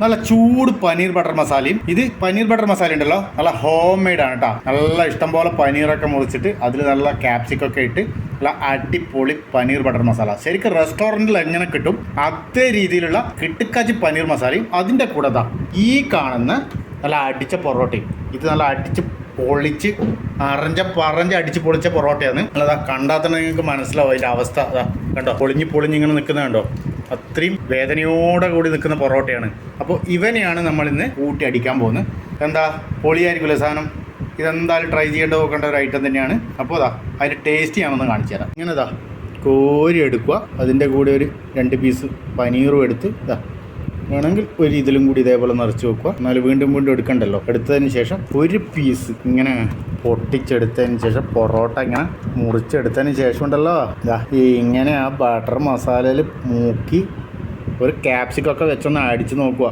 നല്ല ചൂട് പനീർ ബട്ടർ മസാലയും. ഇത് പനീർ ബട്ടർ മസാല ഉണ്ടല്ലോ. നല്ല ഹോം മെയ്ഡ് ആണ് കേട്ടോ നല്ല ഇഷ്ടം പോലെ പനീറൊക്കെ മുറിച്ചിട്ട് അതിൽ നല്ല ക്യാപ്സിക്കൊക്കെ ഇട്ട് നല്ല അടിപൊളി പനീർ ബട്ടർ മസാല. ശരിക്കും റെസ്റ്റോറന്റിൽ എങ്ങനെ കിട്ടും? അതേ രീതിയിലുള്ള കിട്ടുക്കാച്ചി പനീർ മസാലയും അതിന്റെ കൂടെ താ ഈ കാണുന്ന നല്ല അടിച്ച പൊറോട്ടയും. ഇത് നല്ല അടിച്ച് പൊളിച്ച് അറഞ്ഞ പറഞ്ഞ അടിച്ച് പൊളിച്ച പൊറോട്ടയാണ്. നല്ലതാ കണ്ടാൽ നിങ്ങൾക്ക് മനസ്സിലാവും അതിന്റെ അവസ്ഥ. അതാ കണ്ടോ? പൊളിഞ്ഞ് പൊളിഞ്ഞ് ഇങ്ങനെ നിൽക്കുന്നത് കണ്ടോ? അത്രയും വേദനയോടെ കൂടി നിൽക്കുന്ന പൊറോട്ടയാണ്. അപ്പോൾ ഇവനെയാണ് നമ്മൾ ഇന്ന് കൂട്ടി അടിക്കാൻ പോകുന്നത്. എന്താ പൊളിയായിരിക്കുമല്ലോ സാധനം? ഇതെന്തായാലും ട്രൈ ചെയ്യേണ്ട നോക്കേണ്ട ഒരു ഐറ്റം തന്നെയാണ്. അപ്പോൾ അതാ അതിന്റെ ടേസ്റ്റ് ഞാനൊന്ന് കാണിച്ചു തരാം. ഇങ്ങനെ ഇതാ കോരി എടുക്കുക. അതിന്റെ കൂടെ ഒരു രണ്ട് പീസ് പനീറും എടുത്ത് ഇതാ വേണമെങ്കിൽ ഒരു ഇതിലും കൂടി ഇതേപോലെ നിറച്ച് വെക്കുക. എന്നാൽ വീണ്ടും വീണ്ടും എടുക്കണ്ടല്ലോ. എടുത്തതിന് ശേഷം ഒരു പീസ് ഇങ്ങനെ പൊട്ടിച്ചെടുത്തതിന് ശേഷം പൊറോട്ട ഇങ്ങനെ മുറിച്ചെടുത്തതിന് ശേഷം ഉണ്ടല്ലോ. ഈ ഇങ്ങനെ ആ ബട്ടർ മസാലയിൽ മൂക്കി ഒരു ക്യാപ്സിക്കൊക്കെ വെച്ചൊന്ന് അടിച്ച് നോക്കുക.